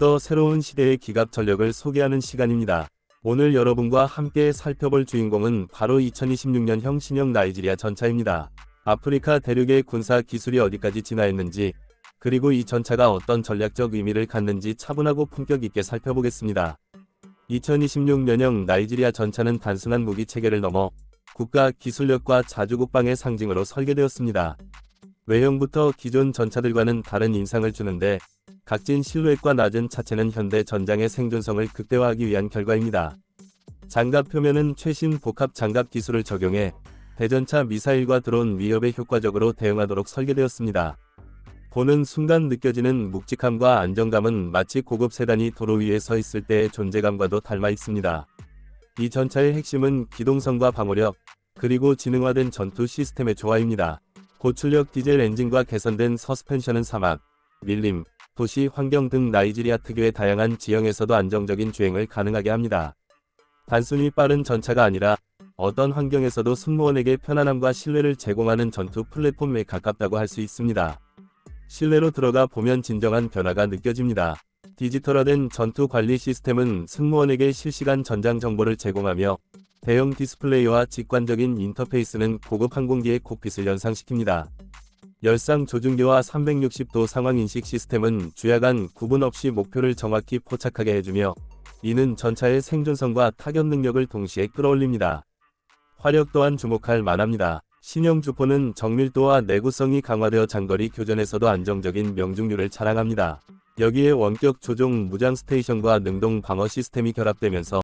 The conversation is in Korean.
더욱더 새로운 시대의 기갑 전력을 소개하는 시간입니다. 오늘 여러분과 함께 살펴볼 주인공은 바로 2026년형 신형 나이지리아 전차입니다. 아프리카 대륙의 군사 기술이 어디까지 진화했는지, 그리고 이 전차가 어떤 전략적 의미를 갖는지 차분하고 품격 있게 살펴보겠습니다. 2026년형 나이지리아 전차는 단순한 무기 체계를 넘어 국가 기술력과 자주국방의 상징으로 설계되었습니다. 외형부터 기존 전차들과는 다른 인상을 주는데 각진 실루엣과 낮은 차체는 현대 전장의 생존성을 극대화하기 위한 결과입니다. 장갑 표면은 최신 복합 장갑 기술을 적용해 대전차 미사일과 드론 위협에 효과적으로 대응하도록 설계되었습니다. 보는 순간 느껴지는 묵직함과 안정감은 마치 고급 세단이 도로 위에 서 있을 때의 존재감과도 닮아 있습니다. 이 전차의 핵심은 기동성과 방어력, 그리고 지능화된 전투 시스템의 조화입니다. 고출력 디젤 엔진과 개선된 서스펜션은 사막, 밀림, 도시 환경 등 나이지리아 특유의 다양한 지형에서도 안정적인 주행을 가능하게 합니다. 단순히 빠른 전차가 아니라 어떤 환경에서도 승무원에게 편안함과 신뢰를 제공하는 전투 플랫폼에 가깝다고 할 수 있습니다. 실내로 들어가 보면 진정한 변화가 느껴집니다. 디지털화된 전투 관리 시스템은 승무원에게 실시간 전장 정보를 제공하며 대형 디스플레이와 직관적인 인터페이스는 고급 항공기의 콕핏을 연상시킵니다. 열상 조준기와 360도 상황 인식 시스템은 주야간 구분 없이 목표를 정확히 포착하게 해주며 이는 전차의 생존성과 타격 능력을 동시에 끌어올립니다. 화력 또한 주목할 만합니다. 신형 주포는 정밀도와 내구성이 강화되어 장거리 교전에서도 안정적인 명중률을 자랑합니다. 여기에 원격 조종 무장 스테이션과 능동 방어 시스템이 결합되면서